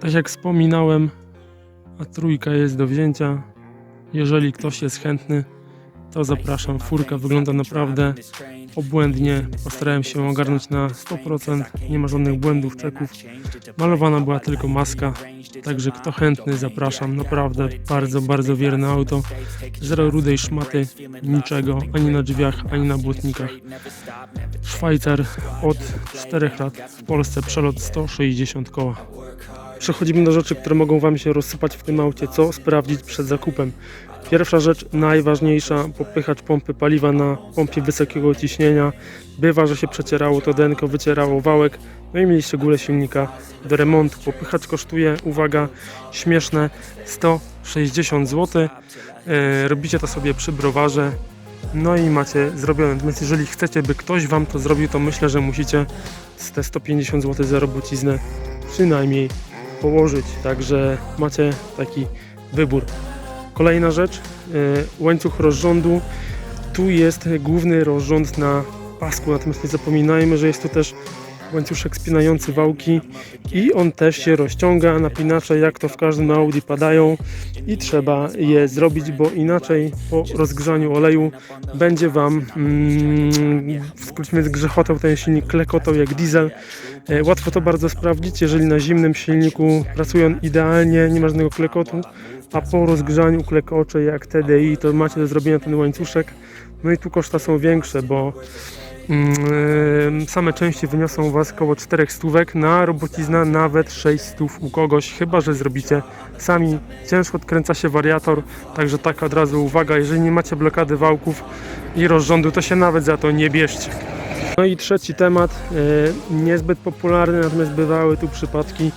Tak jak wspominałem, a trójka jest do wzięcia. Jeżeli ktoś jest chętny, to zapraszam. Furka wygląda naprawdę obłędnie. Postarałem się ogarnąć na 100%. Nie ma żadnych błędów, ceków. Malowana była tylko maska. Także kto chętny, zapraszam. Naprawdę bardzo, bardzo wierne auto. Zero rudej szmaty, niczego, ani na drzwiach, ani na błotnikach. Szwajcar od 4 lat w Polsce przelot 160 koła. Przechodzimy do rzeczy, które mogą Wam się rozsypać w tym aucie. Co sprawdzić przed zakupem? Pierwsza rzecz, najważniejsza, popychacz pompy paliwa na pompie wysokiego ciśnienia. Bywa, że się przecierało to denko, wycierało wałek, no i mieliście górę silnika do remontu. Popychacz kosztuje, uwaga, śmieszne 160 zł. E, robicie to sobie przy browarze, no i macie zrobione. Natomiast jeżeli chcecie, by ktoś Wam to zrobił, to myślę, że musicie z te 150 zł za robociznę przynajmniej położyć. Także macie taki wybór. Kolejna rzecz, e, łańcuch rozrządu. Tu jest główny rozrząd na pasku, natomiast nie zapominajmy, że jest tu też łańcuszek spinający wałki i on też się rozciąga. Napinacze, jak to w każdym Audi, padają i trzeba je zrobić, bo inaczej po rozgrzaniu oleju będzie Wam mm, w skrócie ten silnik, klekotał jak diesel. E, Łatwo to bardzo sprawdzić, jeżeli na zimnym silniku pracuje on idealnie, nie ma żadnego klekotu, a po rozgrzaniu klekocze jak TDI, to macie do zrobienia ten łańcuszek. No i tu koszta są większe, bo same części wyniosą u Was około 4 stówek, na robocizna nawet 6 stów u kogoś, chyba że zrobicie sami. Ciężko odkręca się wariator, także taka od razu uwaga, jeżeli nie macie blokady wałków i rozrządu, to się nawet za to nie bierzcie. No i trzeci temat, e, niezbyt popularny, natomiast bywały tu przypadki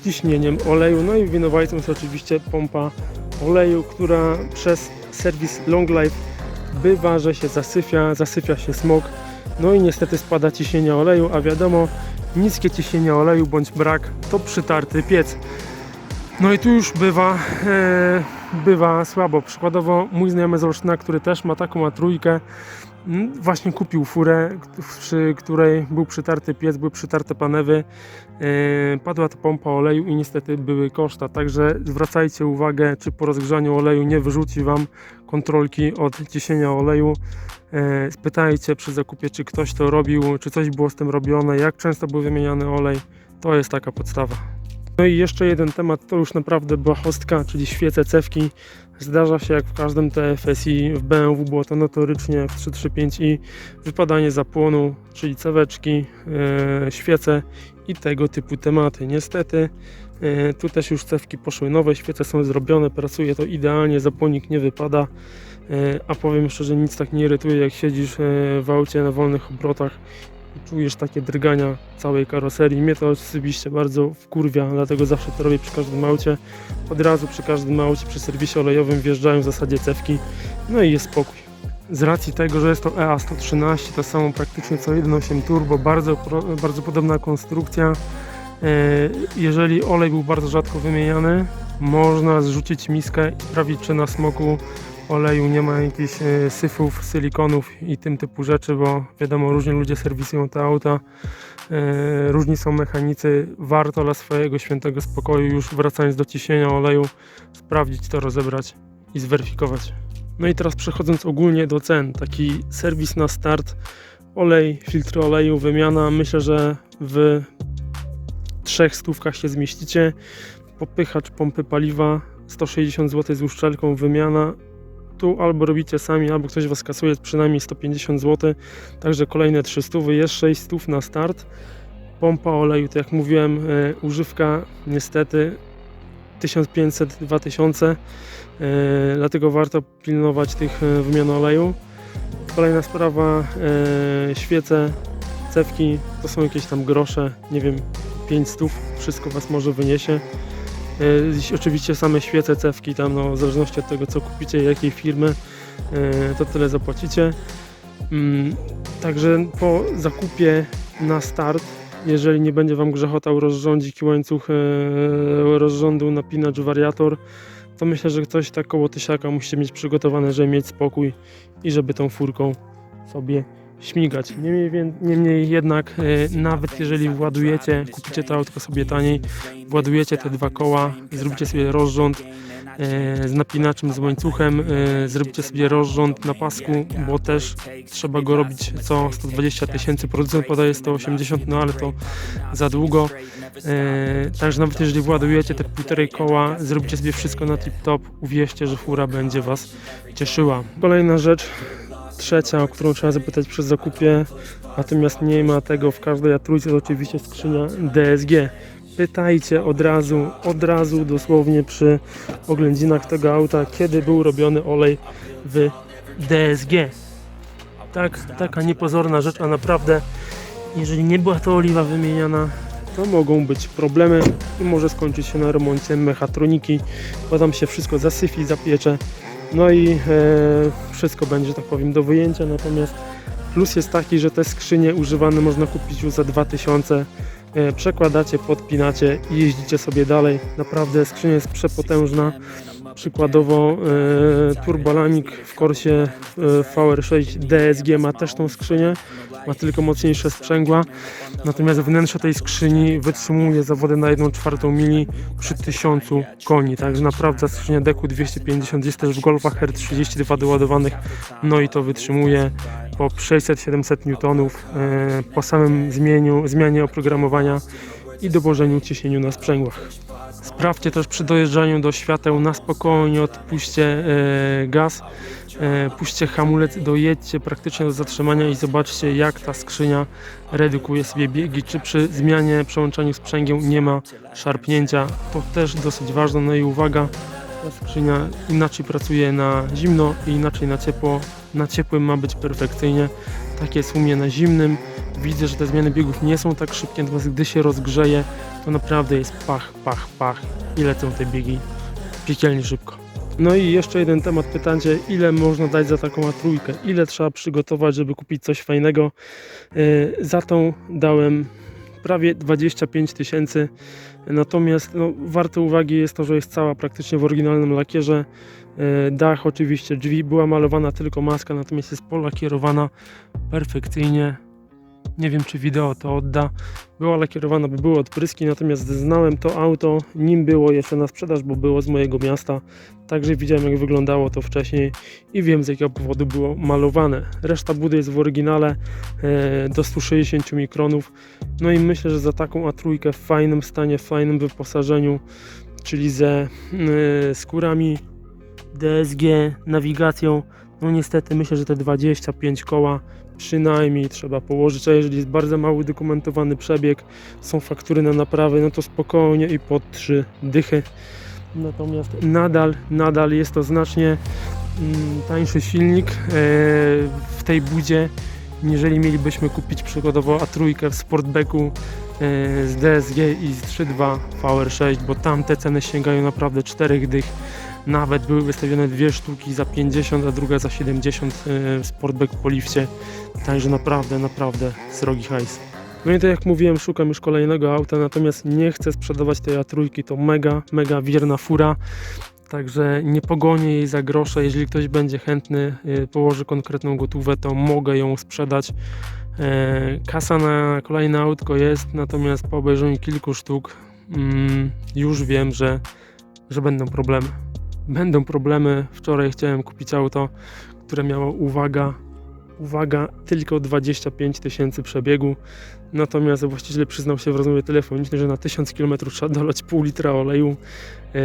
z ciśnieniem oleju. No i winowajcą jest oczywiście pompa oleju, która przez serwis Long Life bywa, że się zasypia, zasypia się smog. No i niestety spada ciśnienie oleju, a wiadomo, niskie ciśnienie oleju bądź brak to przytarty piec. No i tu już bywa, e, bywa słabo. Przykładowo mój znajomy z Olsztyna, który też ma taką A3, Mm, Właśnie kupił furę, przy której był przytarty piec, były przytarte panewy, e, padła ta pompa oleju i niestety były koszta. Także zwracajcie uwagę, czy po rozgrzaniu oleju nie wyrzuci Wam kontrolki od ciśnienia oleju. E, Spytajcie przy zakupie, czy ktoś to robił, czy coś było z tym robione, jak często był wymieniany olej. To jest taka podstawa. No i jeszcze jeden temat, to już naprawdę błahostka, czyli świece cewki. Zdarza się jak w każdym TFSI, w BMW było to notorycznie w 335i wypadanie zapłonu, czyli ceweczki, e, świece i tego typu tematy. Niestety e, tu też już cewki poszły nowe, świece są zrobione, pracuje to idealnie, zapłonik nie wypada, e, a powiem szczerze, nic tak nie irytuje jak siedzisz w aucie na wolnych obrotach i czujesz takie drgania całej karoserii. Mnie to osobiście bardzo wkurwia, dlatego zawsze to robię przy każdym aucie. Od razu przy każdym aucie, przy serwisie olejowym wjeżdżają w zasadzie cewki, no i jest spokój. Z racji tego, że jest to E EA113, to samo praktycznie co 1.8 turbo, bardzo, bardzo podobna konstrukcja. E, Jeżeli olej był bardzo rzadko wymieniany, można zrzucić miskę i sprawdzić, czy na smoku oleju nie ma jakichś e, syfów, silikonów i tym typu rzeczy, bo wiadomo, różnie ludzie serwisują te auta, e, różni są mechanicy. Warto dla swojego świętego spokoju, już wracając do ciśnienia oleju, sprawdzić to, rozebrać i zweryfikować. No i teraz przechodząc ogólnie do cen, taki serwis na start, olej, filtry oleju, wymiana, myślę, że w trzech stówkach się zmieścicie. Popychacz pompy paliwa 160 zł z uszczelką, wymiana. Tu albo robicie sami, albo ktoś was kasuje przynajmniej 150 zł. Także kolejne 300, jest 600 na start. Pompa oleju, jak mówiłem, e, używka niestety 1500-2000, e, dlatego warto pilnować tych e, wymian oleju. Kolejna sprawa, świece, cewki, to są jakieś tam grosze, nie wiem, 500, wszystko Was może wyniesie. E, oczywiście same świece, cewki tam, no, w zależności od tego co kupicie, jakiej firmy, e, to tyle zapłacicie. Mm, Także po zakupie na start, jeżeli nie będzie Wam grzechotał rozrządzik i łańcuch e, rozrządu, napinacz, wariator, to myślę, że ktoś tak koło tysiaka musicie mieć przygotowane, żeby mieć spokój i żeby tą furką sobie śmigać. Niemniej, niemniej jednak, e, nawet jeżeli władujecie, kupicie to autko sobie taniej, władujecie te dwa koła, zróbcie sobie rozrząd e, z napinaczem, z łańcuchem, e, zrobicie sobie rozrząd na pasku, bo też trzeba go robić co 120 tysięcy, producent podaje 180, no ale to za długo. Także nawet jeżeli władujecie te półtorej koła, zrobicie sobie wszystko na tip-top, uwierzcie, że fura będzie Was cieszyła. Kolejna rzecz, trzecia, o którą trzeba zapytać przy zakupie, natomiast nie ma tego w każdej A3, to oczywiście skrzynia DSG. Pytajcie od razu, od razu dosłownie przy oględzinach tego auta, kiedy był robiony olej w DSG. Tak, taka niepozorna rzecz, a naprawdę, jeżeli nie była to oliwa wymieniana, to mogą być problemy i może skończyć się na remoncie mechatroniki, bo tam się wszystko zasyfi, zapiecze, no i e, wszystko będzie, tak powiem, do wyjęcia. Natomiast plus jest taki, że te skrzynie używane można kupić już za 2000. E, przekładacie, podpinacie i jeździcie sobie dalej. Naprawdę skrzynia jest przepotężna. Przykładowo e, Turbolamik w Corsie e, VR6 DSG ma też tą skrzynię, ma tylko mocniejsze sprzęgła. Natomiast wnętrze tej skrzyni wytrzymuje zawody na 1 czwartą mili przy 1000 koni. Także naprawdę skrzynia deku 250 jest też w Golfach R32 doładowanych. No i to wytrzymuje po 600-700 newtonów e, po samym zmieniu, zmianie oprogramowania i dołożeniu ciśnieniu na sprzęgłach. Sprawdźcie też przy dojeżdżaniu do świateł na spokojnie, odpuśćcie e, gaz, e, puśćcie hamulec, dojedźcie praktycznie do zatrzymania i zobaczcie jak ta skrzynia redukuje sobie biegi, czy przy zmianie, przełączaniu sprzęgieł nie ma szarpnięcia. To też dosyć ważne, no i uwaga, ta skrzynia inaczej pracuje na zimno i inaczej na ciepło. Na ciepłym ma być perfekcyjnie, tak jest u mnie na zimnym. Widzę, że te zmiany biegów nie są tak szybkie, natomiast gdy się rozgrzeje, to naprawdę jest pach, pach, pach i lecą te biegi piekielnie szybko. No i jeszcze jeden temat, pytacie, ile można dać za taką A3? Ile trzeba przygotować, żeby kupić coś fajnego? Yy, za tą dałem prawie 25 tysięcy. Natomiast no, warte uwagi jest to, że jest cała praktycznie w oryginalnym lakierze. E, Dach oczywiście, drzwi była malowana tylko maska, natomiast jest polakierowana perfekcyjnie. Nie wiem czy wideo to odda. Była lakierowana, by były odpryski, natomiast znałem to auto, nim było jeszcze na sprzedaż, bo było z mojego miasta. Także widziałem jak wyglądało to wcześniej i wiem z jakiego powodu było malowane. Reszta budy jest w oryginale e, do 160 mikronów. No i myślę, że za taką A3 w fajnym stanie, w fajnym wyposażeniu, czyli ze y, skórami DSG, nawigacją, no niestety myślę, że te 25 koła przynajmniej trzeba położyć, a jeżeli jest bardzo mały dokumentowany przebieg, są faktury na naprawy, no to spokojnie i pod 3 dychy. Natomiast nadal, nadal jest to znacznie mm, tańszy silnik e, w tej budzie, jeżeli mielibyśmy kupić przykładowo A3 w Sportbacku e, z DSG i z 3.2 VR6, bo tam te ceny sięgają naprawdę 4 dych. Nawet były wystawione dwie sztuki za 50, a druga za 70 e, Sportback po lifcie. Także naprawdę, naprawdę srogi hajs. No i tak jak mówiłem, szukam już kolejnego auta, natomiast nie chcę sprzedawać tej A3, to mega, mega wierna fura. Także nie pogonię jej za grosze. Jeżeli ktoś będzie chętny, y, położy konkretną gotówę, to mogę ją sprzedać. E, Kasa na kolejne autko jest, natomiast po obejrzeniu kilku sztuk mm, już wiem, że, że będą problemy. Będą problemy. Wczoraj chciałem kupić auto, które miało, uwaga, uwaga, tylko 25 tysięcy przebiegu. Natomiast właściciel przyznał się w rozmowie telefonicznej, że na 1000 km trzeba dolać pół litra oleju. E,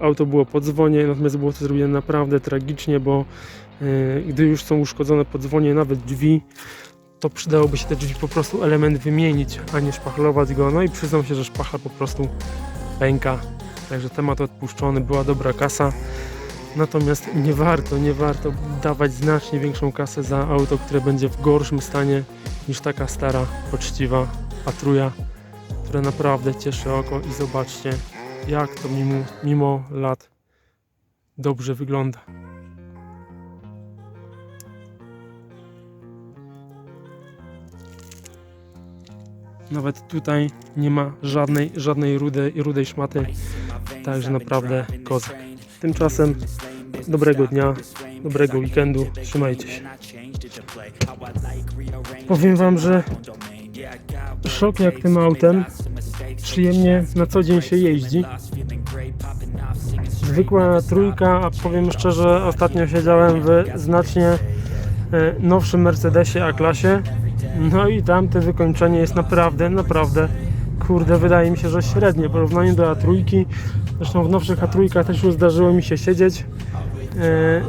auto było po dzwonie, natomiast było to zrobione naprawdę tragicznie, bo e, gdy już są uszkodzone po dzwonie nawet drzwi, to przydałoby się te drzwi po prostu element wymienić, a nie szpachlować go. No i przyznał się, że szpachla po prostu pęka. Także temat odpuszczony, była dobra kasa. Natomiast nie warto, nie warto dawać znacznie większą kasę za auto, które będzie w gorszym stanie niż taka stara, poczciwa patruja, która naprawdę cieszy oko i zobaczcie, jak to mimo, mimo lat dobrze wygląda. Nawet tutaj nie ma żadnej, żadnej rudej, rudej szmaty, także naprawdę kozak. Tymczasem dobrego dnia, dobrego weekendu, trzymajcie się. Powiem wam, że szok jak tym autem. Przyjemnie na co dzień się jeździ. Zwykła trójka, a powiem szczerze, ostatnio siedziałem w znacznie e, nowszym Mercedesie A-klasie. No i tamte wykończenie jest naprawdę, naprawdę, kurde, wydaje mi się, że średnie w porównaniu do A3. Zresztą w nowszych A3 też już zdarzyło mi się siedzieć. E,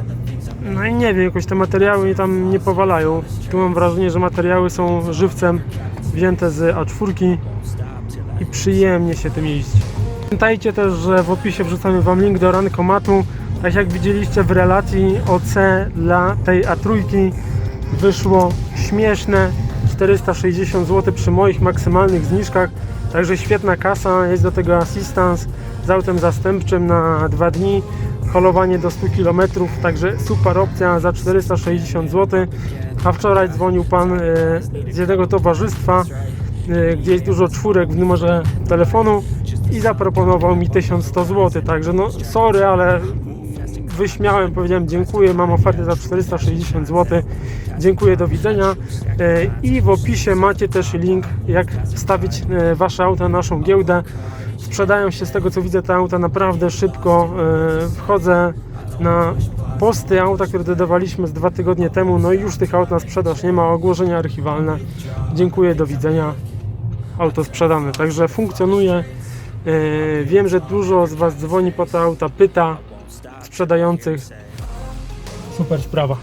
No i nie wiem, jakoś te materiały tam nie powalają. Tu mam wrażenie, że materiały są żywcem wzięte z A4 i przyjemnie się tym jeździ. Pamiętajcie też, że w opisie wrzucamy Wam link do rankomatu. Tak jak widzieliście w relacji OC dla tej A3 wyszło śmieszne 460 zł przy moich maksymalnych zniżkach. Także świetna kasa, jest do tego assistance z autem zastępczym na 2 dni, holowanie do 100 km, także super opcja za 460 zł. A wczoraj dzwonił pan e, z jednego towarzystwa, e, gdzie jest dużo czwórek w numerze telefonu i zaproponował mi 1100 zł. Także no sorry, ale wyśmiałem, powiedziałem dziękuję, mam ofertę za 460 zł. Dziękuję, do widzenia. E, I w opisie macie też link, jak wstawić e, wasze auto na naszą giełdę. Sprzedają się z tego co widzę te auta naprawdę szybko. E, Wchodzę na posty auta, które dodawaliśmy z dwa tygodnie temu. No i już tych aut na sprzedaż nie ma, ogłoszenia archiwalne. Dziękuję, do widzenia. Auto sprzedane, także funkcjonuje. Wiem, że dużo z Was dzwoni po te auta, pyta sprzedających. Super sprawa.